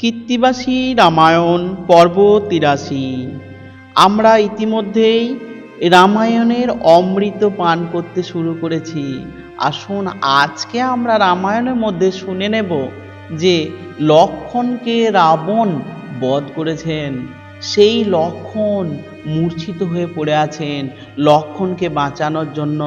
কীর্তিবাসী রামায়ণ পর্ব তিরাশি আমরা ইতিমধ্যেই রামায়ণের অমৃত পান করতে শুরু করেছি। আসুন আজকে আমরা রামায়ণের মধ্যে শুনে নেব যে লক্ষণকে রাবণ বধ করেছেন। সেই লক্ষণ মূর্ছিত হয়ে পড়ে আছেন। লক্ষণকে বাঁচানোর জন্য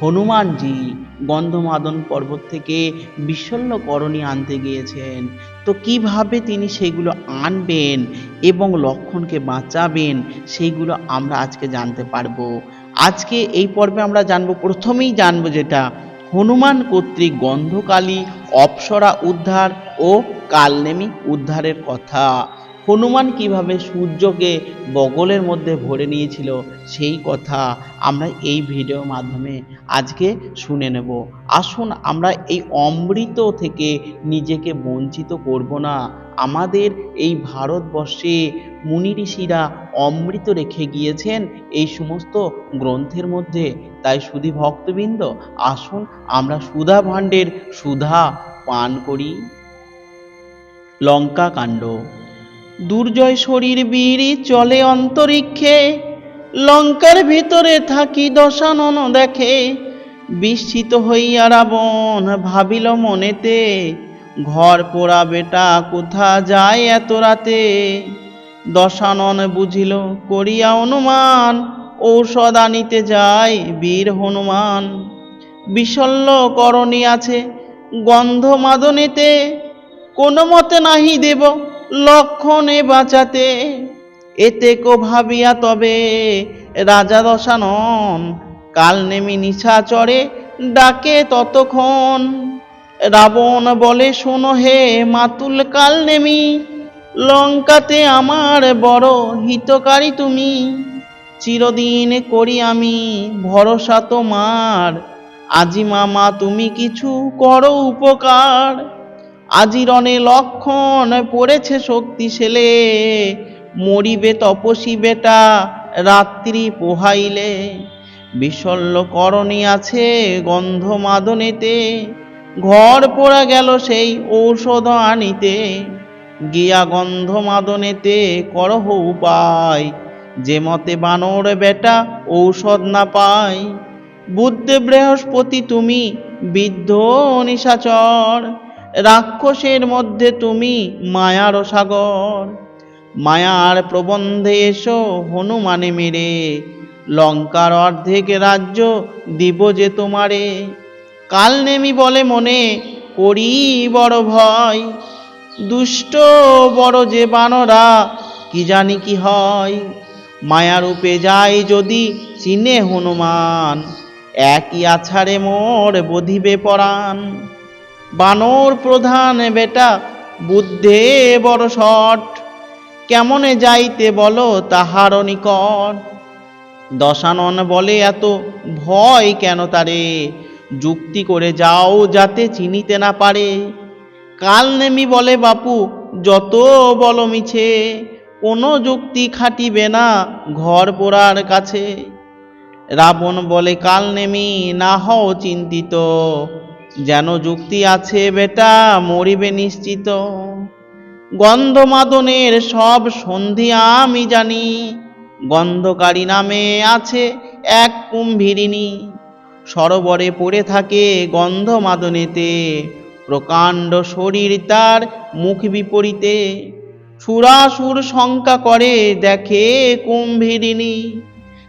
হনুমানজি গন্ধমাদন পর্বত থেকে বিশল্য করণী আনতে গিয়েছেন। তো কীভাবে তিনি সেগুলো আনবেন এবং লক্ষণকে বাঁচাবেন, সেইগুলো আমরা আজকে জানতে পারব। আজকে এই পর্বে আমরা জানব, প্রথমেই জানব যেটা, হনুমান কর্তৃক গন্ধকালী, অপ্সরা উদ্ধার ও কালনেমি উদ্ধারের কথা। হনুমান কীভাবে সূর্যকে বগলের মধ্যে ভরে নিয়েছিল, সেই কথা আমরা এই ভিডিওর মাধ্যমে আজকে শুনে নেব। আসুন আমরা এই অমৃত থেকে নিজেকে বঞ্চিত করব না। আমাদের এই ভারতবর্ষে মুনি ঋষিরা অমৃত রেখে গিয়েছেন এই সমস্ত গ্রন্থের মধ্যে। তাই সুধী ভক্তবৃন্দ, আসুন আমরা সুধা ভাণ্ডের সুধা পান করি। লঙ্কা কাণ্ড। দুর্জয় শরীর বীর চলে অন্তরিক্ষে, লঙ্কার ভিতরে থাকি দশানন দেখে। বিস্মিত হইয়া রাবণ ভাবিল মনেতে, ঘর পোড়া বেটা কোথা যায় এত রাতে? দশানন বুঝিল, করিয়া অনুমান, ঔষধ আনিতে যায় বীর হনুমান। বিশল্য করণী আছে গন্ধ মাদনেতে কোনো মতে নাহি দেব। লক্ষণে বাঁচাতে, এতে কো ভাবিয়া তবে রাজা দশানন, কাল নেমি নিশা নিশাচরে ডাকে ততক্ষণ। রাবণ বলে, শোনো হে মাতুল, কাল নেমি, লঙ্কাতে আমার বড় হিতকারী তুমি। চিরদিন করি আমি ভরসা তোমার, আজি মামা তুমি কিছু করো উপকার। আজি রণে লক্ষণ পড়েছে শক্তিশালে। মরিবে তপসী বেটা, রাত্রি পোহাইলে। বিশল্য করণী আছে গন্ধ মাদনেতে ঘর পোড়া গেল সেই ঔষধ আনিতে। গিয়া গন্ধ মাদনেতে করহ উপায়। যে মতে বানর বেটা ঔষধ না পায়। বুদ্ধে বৃহস্পতি তুমি বিদ্ধ নিশাচর। রাক্ষসের মধ্যে তুমি মায়ার সাগর। মায়ার প্রবন্ধে এসো, হনুমানে মেরে। লঙ্কার অর্ধেক রাজ্য দিব যে তোমারে। কাল নেমি বলে মনে করি বড় ভয়। দুষ্ট বড় যে বানরা, কি জানি কি হয়। মায়ারূপে যায় যদি চিনে হনুমান, একই আছাড়ে মোর বধিবে পরাণ। বানর প্রধান বেটা, বুদ্ধে বড় শট। কেমনে যাইতে বলো তাহার নিকট? দশানন বলে, এত ভয় কেন তারে? যুক্তি করে যাও যাতে চিনিতে না পারে। কাল নেমি বলে, বাপু, যত বল মিছে, কোনো যুক্তি খাটিবে না ঘর পোড়ার কাছে। রাবণ বলে, কাল নেমি, না হও চিন্তিত যেন যুক্তি আছে, বেটা, মরিবে নিশ্চিত। গন্ধমাদনের সব সন্ধি আমি জানি, গন্ধকারী নামে আছে এক কুম্ভীরিণী সরোবরে পড়ে থাকে গন্ধমাদনেতে, প্রকাণ্ড শরীর তার মুখ বিপরীতে। সুরাসুর শঙ্কা করে দেখে কুম্ভীরিণী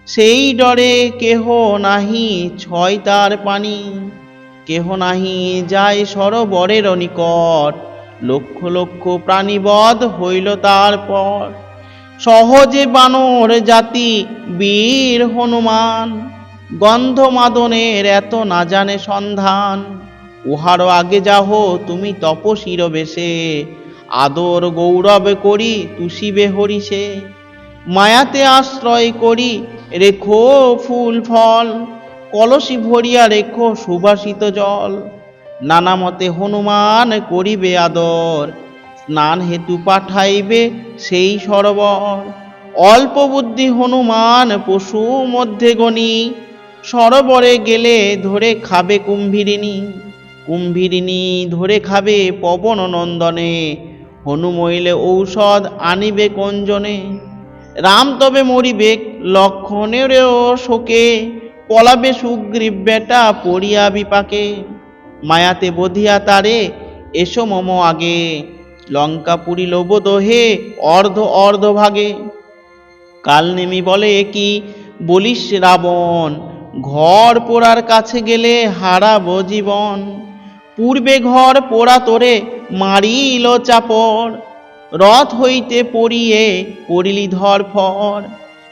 সেই ডরে কেহ নাহি, ছয় তার পানি। কেহ নাহি যায় সরোবরের নিকট। লক্ষ লক্ষ প্রাণীবধ হইল তারপর। সহজে বানর জাতি, বীর হনুমান, গন্ধমাদনের এত না জানে সন্ধান। উহারও আগে যাহ, তুমি তপশির বেশে আদর গৌরব করি, তুষিবে হরিষে। মায়াতে আশ্রয় করি, রেখো ফুল ফল। কলসি ভরিয়া রেখো সুবাসিত জল। নানা মতে হনুমান করিবে আদর, স্নান হেতু পাঠাইবে সেই সরোবর। অল্প বুদ্ধি হনুমান পশু মধ্যে গণি, সরোবরে গেলে ধরে খাবে কুম্ভীরিণী। কুম্ভীরিণী ধরে খাবে পবন নন্দনে হনু মইলে ঔষধ আনিবে কোনজনে রাম তবে মরিবে লক্ষণেরও শোকে পলাবে সুগ্রীব বেটা পড়িয়া বিপাকে, মায়াতে বধিয়া তারে, এসো মম আগে। লঙ্কা পুরি লোব দোহে, অর্ধ অর্ধ ভাগে। কাল নেমি বলে কি, বলিস রাবণ, ঘর পোড়ার কাছে গেলে হারাবো জীবন। পূর্বে ঘর পোড়া তোরে মারিল চাপড় রথ হইতে পড়িয়ে পড়িলি ধর ফর।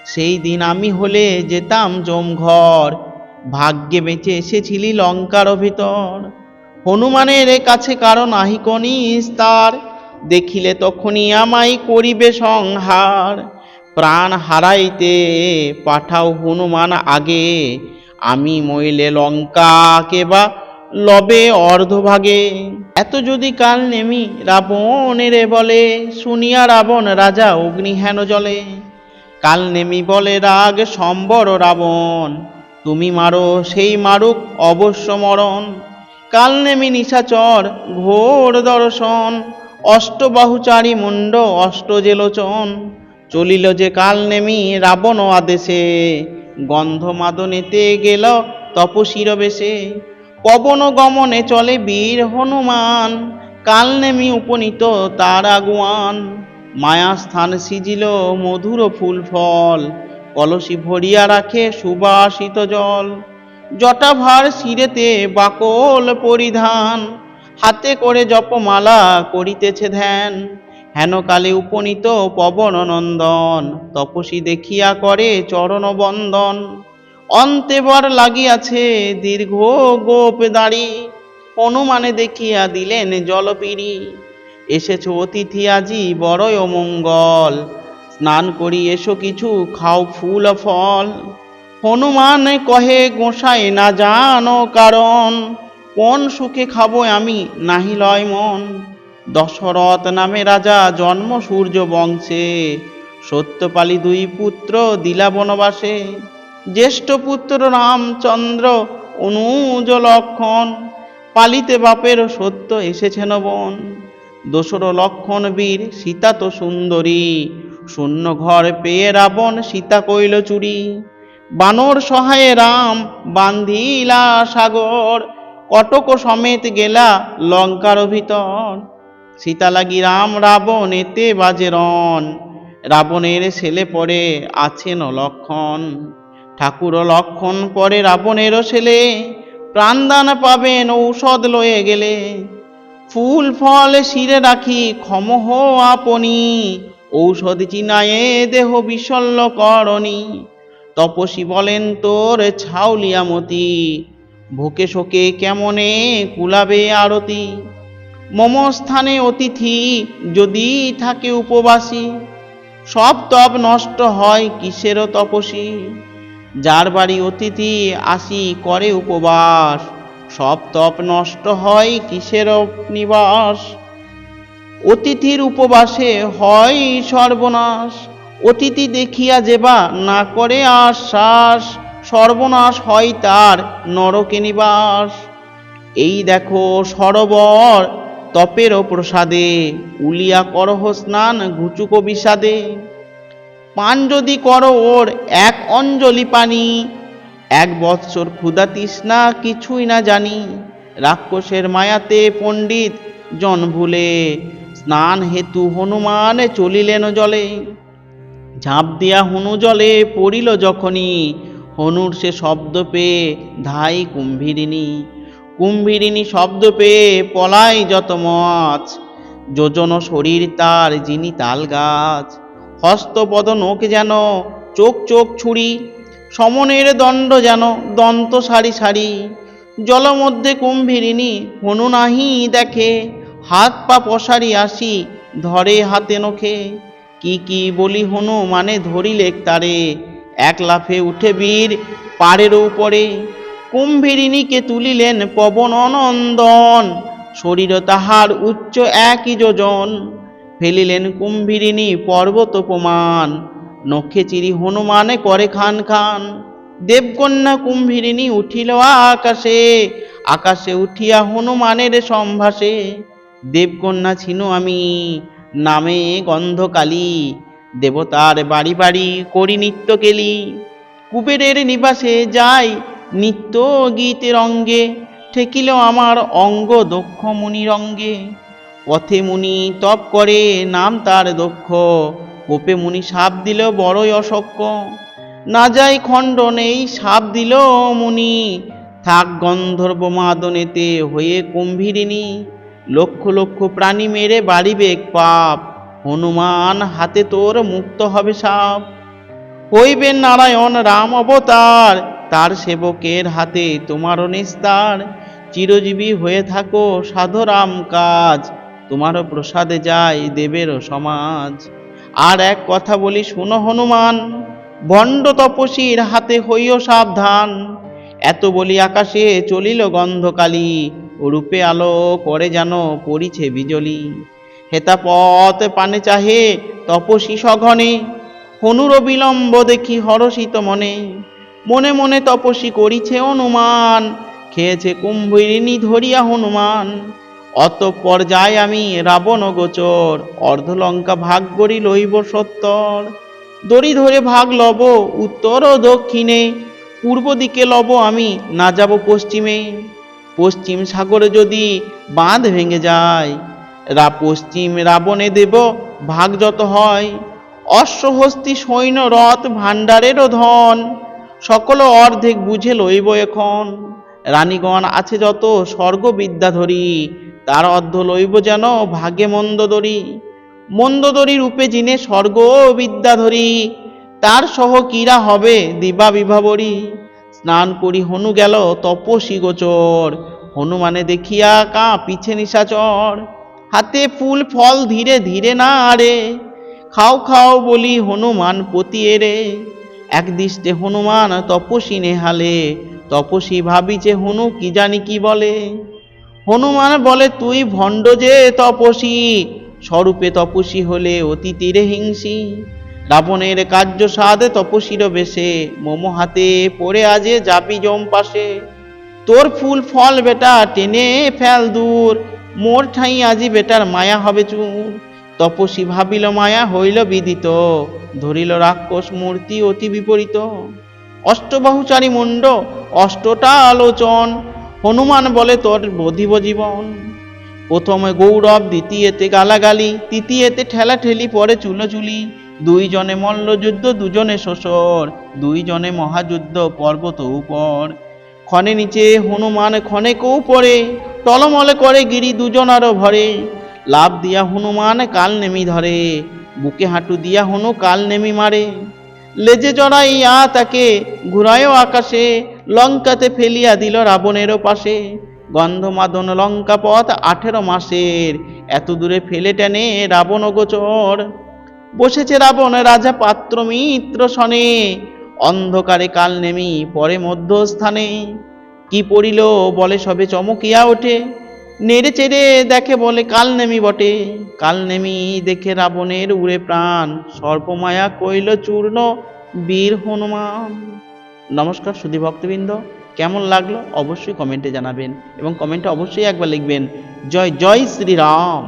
সেই দিন আমি হলে যেতাম জমঘর ভাগ্যে বেঁচে এসেছিলি লঙ্কার ভিতর হনুমানের কাছে কারণ আহিকনি তার। দেখিলে তখনই আমায় করিবে সংহার। প্রাণ হারাইতে পাঠাও হনুমান আগে। আমি মইলে লঙ্কাকে বা লবে অর্ধভাগে। এত যদি কাল নেমি রাবণের বলে, শুনিয়া রাবণ রাজা অগ্নি হেন জলে। কাল নেমি বলে রাগ সম্বর রাবণ। তুমি মারো, সেই মারুক অবশ্য মরণ। কাল নেমি নিশাচর ঘোর দর্শন। অষ্টবাহুচারী মুন্ড অষ্টজেলোচন। চলিল যে কাল নেমি রাবণ আদেশে। গন্ধ মাদনেতে গেল তপশির বেশে। পবন গমনে চলে বীর হনুমান। কাল নেমি উপনীত তার আগুয়ান। মায়া স্থান সিজিল মধুর ফুল ফল, কলসি ভরিয়া রাখে সুবাসিত জল। জটাভার শিরেতে বাকল পরিধান, হাতে করে জপমালা করিতেছে ধ্যান। হেন কালে উপনীত পবন নন্দন, তপসী দেখিয়া করে চরণ বন্দন। অন্তে বর লাগিয়াছে দীর্ঘ গোপ দাড়ি, হনুমানে দেখিয়া দিলেন জলপিড়ি এসেছ অতিথি আজি, বড়ই অমঙ্গল। স্নান করি এসো কিছু, খাও ফুল, ফল। হনুমান কহে, গোসাই না জানো কারণ। কোন সুখে খাব আমি, নাহি লয় মন। দশরথ নামে রাজা, জন্ম সূর্য বংশে। সত্যপালি দুই পুত্র দিলা বনবাসে। জ্যেষ্ঠ পুত্র রামচন্দ্র, অনুজ লক্ষণ। পালিতে বাপের সত্য এসেছেন বন দোসর লক্ষণ বীর, সীতা তো সুন্দরী। শূন্য ঘর পেয়ে রাবণ, সীতা কইল চুরি। বানর সহায়ে রাম, বান্ধিলা সাগর। কটক সমেত গেলা লঙ্কার ভিতর। সীতা লাগি রাম, রাবণ, এতে বাজে রণ। রাবণের ছেলে পরে আছেন লক্ষণ। ঠাকুর লক্ষণ পরে রাবণেরও ছেলে। প্রাণদান পাবেন ঔষধ লয়ে গেলে। ফুল ফল শিরে রাখি, ক্ষমহ আপনি। ঔষধ চিনায়ে দেহ বিশল্য করণী। তপসী বলেন, তোর ছাউলিয়ামতি ভোকে শোকে কেমনে কুলাবে আরতি? মম স্থানে অতিথি যদি থাকে উপবাসী, সব তপ নষ্ট হয় কিসেরও তপসী যার বাড়ি অতিথি আসি করে উপবাস সব তপ নষ্ট হয় কিসের নিবাস অতিথির উপবাসে হয় সর্বনাশ। অতিথি দেখিয়া যেবা না করে আশ্বাস, সর্বনাশ হয় তার নরকে নিবাস। এই দেখো সরোবর তপেরও প্রসাদে, উলিয়া করহ স্নান ঘুচুক বিষাদে। পান যদি করো ওর এক অঞ্জলি পানি এক বৎসর ক্ষুধা তৃষ্ণা কিছুই না জানি। রাক্ষসের মায়াতে পণ্ডিত জন ভুলে, স্নান হেতু হনুমান চলিলেন জলে। ঝাঁপ দিয়া হনু জলে পড়িল যখনই, হনুর সে শব্দ পেয়ে ধাই কুম্ভীরিণী। কুম্ভীরিণী শব্দ পেয়ে পলাই যত মাছ যোজন শরীর তার যিনি তাল গাছ। হস্তপদ নোক যেন চোখ চোখ ছুরি সমনের দণ্ড যেন দন্ত সারি সারি। জলমধ্যে কুম্ভীরিণী হনু নাহি দেখে, হাত পা পসারি আসি ধরে হাতে নখে। কি কি বলি হনু মানে ধরিলে তারে এক লাফে উঠে বীর পাড়ের উপরে। কুম্ভীরিণীকে তুলিলেন পবন অনন্দন, শরীর তাহার উচ্চ একই যোজন। ফেলিলেন কুম্ভীরিণী পর্বত প্রমাণ নখে চিরি হনুমানে করে খান খান। দেবকন্যা কুম্ভীরিণী উঠিল আকাশে আকাশে উঠিয়া হনুমানের সম্ভাসে দেবকন্যা ছিনু আমি, নামে গন্ধকালী, দেবতার বাড়ি বাড়ি করি নিত্য কেলি। কুবেরের নিবাসে যাই নিত্য গীতের অঙ্গে ঠেকিল আমার অঙ্গ দক্ষ মুনির অঙ্গে পথে মুনি তপ করে, নাম তার দক্ষ কোপে মুনি সাপ দিল বড়ই অসক্য না যাই খণ্ডন এই সাপ দিল মুনি। থাক গন্ধর্ব মাদনেতে হয়ে কুম্ভীরিণী। লক্ষ লক্ষ প্রাণী মেরে বাড়িবে পাপ। হনুমান হাতে তোর মুক্ত হবে সাপ। হইবেন নারায়ণ রাম অবতার, তার সেবকের হাতে তোমারও নিস্তার। চিরজীবী হয়ে থাকো সাধরাম কাজ, তোমারও প্রসাদে যায় দেবেরও সমাজ। আর এক কথা বলি, শুনো হনুমান ভণ্ড তপসীর হাতে হইও সাবধান। এত বলি আকাশে চলিল গন্ধকালী, রূপে আলো করে যেন পড়িছে বিজলি। হেতা পথ পানে চাহে তপসী সঘনে, হনুর বিলম্ব দেখি হরষিত মনে। মনে মনে তপস্বী করিছে অনুমান, খেয়েছে কুম্ভীরিণী ধরিয়া হনুমান। অতঃপর যাই আমি রাবণ গোচর, অর্ধলঙ্কা ভাগ করি লইব সত্তর। দড়ি ধরে ভাগ লব উত্তর ও দক্ষিণে, পূর্ব দিকে লব আমি, না যাব পশ্চিমে। পশ্চিম সাগরে যদি বাঁধ ভেঙে যায়, রা পশ্চিম রাবণে দেব ভাগ যত হয়। অশ্বহস্তি সৈন্য রথ ভাণ্ডারেরও ধন, সকল অর্ধেক বুঝে লইব এখন। রানীগণ আছে যত স্বর্গবিদ্যাধরী তার অর্ধ লইব যেন ভাগে মন্দদরি মন্দদরি রূপে জিনে স্বর্গ বিদ্যাধরী তার সহ কিরা হবে দিবা বিভাবরী। স্নান করি হনু গেল তপসী গোচর। হনুমানে দেখিয়া কা পিছে নিশাচর হাতে ফুল ফল ধীরে ধীরে না আরে। খাও খাও বলি হনুমান পতি এরে। এক দৃষ্টে হনুমান তপসী নেহালে। তপসী ভাবিছে হনু কি জানি কি বলে। হনুমান বলে, তুই ভণ্ড যে তপসী স্বরূপে তপসী হলে অতি তীরে হিংসি। রাবণের কার্য সাধে তপসীর বেশে, মোমো হাতে পড়ে আজে জাপি জম পাশে। তোর ফুল ফল বেটা টেনে ফেল দূর, মোর ঠাই আজি বেটার মায়া হবে চুর। তপসী ভাবিল, মায়া হইল বিদিত, ধরিল রাক্ষস মূর্তি অতি বিপরীত। অষ্টবাহুচারী মুণ্ড, অষ্টটা আলোচন হনুমান বলে, তোর বধিব জীবন। প্রথমে গৌরব, দ্বিতীয়তে গালাগালি, তৃতীয়তে ঠেলা ঠেলি পরে চুলোচুলি দুইজনে মল্লযুদ্ধ, দুজনে শ্বশর দুইজনে মহাযুদ্ধ, পর্বত উপর। ক্ষণে নিচে হনুমান, ক্ষণে কৌ পরে টলমলে করে গিরি দুজনারও ভরে। লাভ দিয়া হনুমান, কাল নেমি ধরে। বুকে হাঁটু দিয়া হনু, কাল নেমি মারে। লেজে জড়াইয়া তাকে ঘুরায়ও আকাশে। লঙ্কাতে ফেলিয়া দিল রাবণেরও পাশে। গন্ধমাদন লঙ্কা পথ আঠেরো মাসের। এত দূরে ফেলে টেনে রাবণ গোচর। বসেছে রাবণ রাজা পাত্র মিত্র সনে অন্ধকারে কাল নেমি পরে মধ্যস্থানে। কি পড়িল বলে সবে চমকিয়া ওঠে। নেড়ে চেড়ে দেখে বলে কাল নেমি বটে। কাল নেমি দেখে রাবণের উড়ে প্রাণ। সর্পমায়া কইল চূর্ণ বীর হনুমান। নমস্কার সুধী ভক্তবৃন্দ। কেমন লাগল? অবশ্যই কমেন্টে জানাবেন এবং কমেন্টে অবশ্যই একবার লিখবেন, জয় জয় শ্রীরাম।